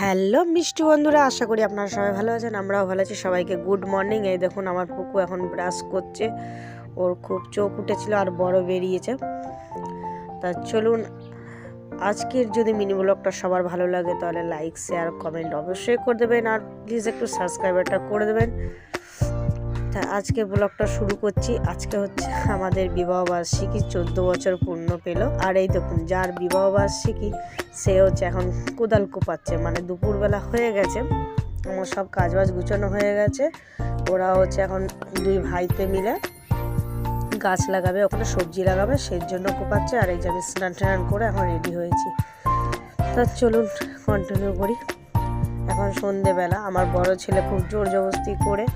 Hello মিষ্টি বন্ধুরা, আশা করি আপনারা সবাই ভালো আছেন, আমরাও ভালো আছি, সবাইকে গুড মর্নিং। এই দেখুন আমার পুকু এখন ব্রাশ করছে, ওর খুব চোখ উঠেছিল আর বড় বেরিয়েছে। তা চলুন, আজকের যদি মিনি ব্লগটা সবার ভালো লাগে তাহলে লাইক, শেয়ার, কমেন্ট অবশ্যই করে দেবেন, আর প্লিজ একটু সাবস্ক্রাইবারটা করে দেবেন। আজকে ব্লগটা শুরু করছি। আজকে হচ্ছে আমাদের বিবাহবার্ষিকী চোদ্দ বছর পূর্ণ পেল। আর এই দেখুন, যার বিবাহবার্ষিকী, সে হচ্ছে এখন কোদাল কোপাচ্ছে মানে দুপুরবেলা হয়ে গেছে, আমার সব কাজবাজ গুছানো হয়ে গেছে। ওরা হচ্ছে এখন দুই ভাইতে মিলে গাছ লাগাবে, ওখানে সবজি লাগাবে সেই জন্য কোপাচ্ছে। আর এই যে আমি স্নান টান করে এখন রেডি হয়েছি। তা চলুন কন্টিনিউ করি। এখন সন্ধেবেলা, আমার বড় ছেলে খুব জোর জবস্তি করে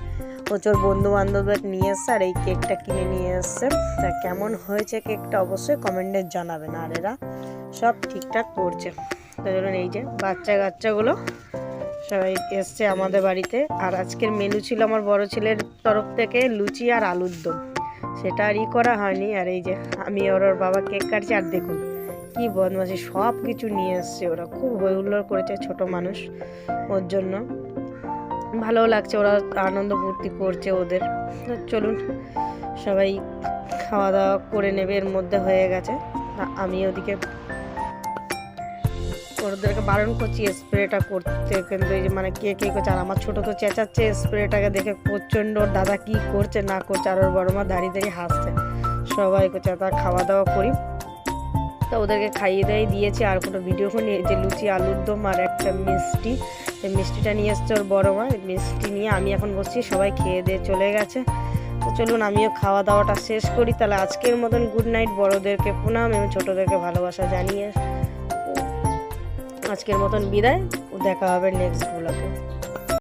প্রচুর বন্ধু বান্ধবদের নিয়ে এসছে আর এই কেকটা কিনে নিয়ে এসছে। তা কেমন হয়েছে কেকটা অবশ্যই কমেন্টে জানাবেন। আর এরা সব ঠিকঠাক করছে। তো ধরুন এই যে বাচ্চা কাচ্চাগুলো সবাই এসছে আমাদের বাড়িতে। আর আজকের মেনু ছিল আমার বড় ছেলের তরফ থেকে লুচি আর আলুর দম। সেটা আর ই করা হয়নি। আর এই যে আমি ওর ওর বাবা কেক কাটছি। আর দেখুন কি বদমাসি সব কিছু নিয়ে এসছে ওরা। খুব হই হুল্লোড় করেছে ছোট মানুষ। ওর জন্য ভালো লাগছে, ওরা আনন্দ ফুর্তি করছে ওদের। চলুন, সবাই খাওয়া দাওয়া করে নেবে, এর মধ্যে হয়ে গেছে। আমি ওদিকে ওদেরকে বারণ করছি, স্প্রেটা করতে কিন্তু এই যে মানে কে কে করছে, আর আমার ছোটো তো চেঁচাচ্ছে, স্প্রেটাকে দেখে প্রচণ্ড দাদা কি করছে, না করছে, আর ওর বড় মা দাঁড়িয়ে দাঁড়িয়ে হাসছে। সবাই করছে তা খাওয়া দাওয়া করি। তো ওদেরকে খাইয়ে দাইয়ে দিয়েছি আর কোনো ভিডিও করি যে লুচি, আলুর দম আর একটা মিষ্টি। মিষ্টিটা নিয়ে এসছে ওর বড় মা মিষ্টি নিয়ে আমি এখন বসছি, সবাই খেয়ে দিয়ে চলে গেছে। তো চলুন, আমিও খাওয়া দাওয়াটা শেষ করি। তাহলে আজকের মতন গুড নাইট বড়োদেরকে প্রণাম এবং ছোটোদেরকে ভালোবাসা জানিয়ে আজকের মতন বিদায়। দেখা হবে নেক্সট ব্লগে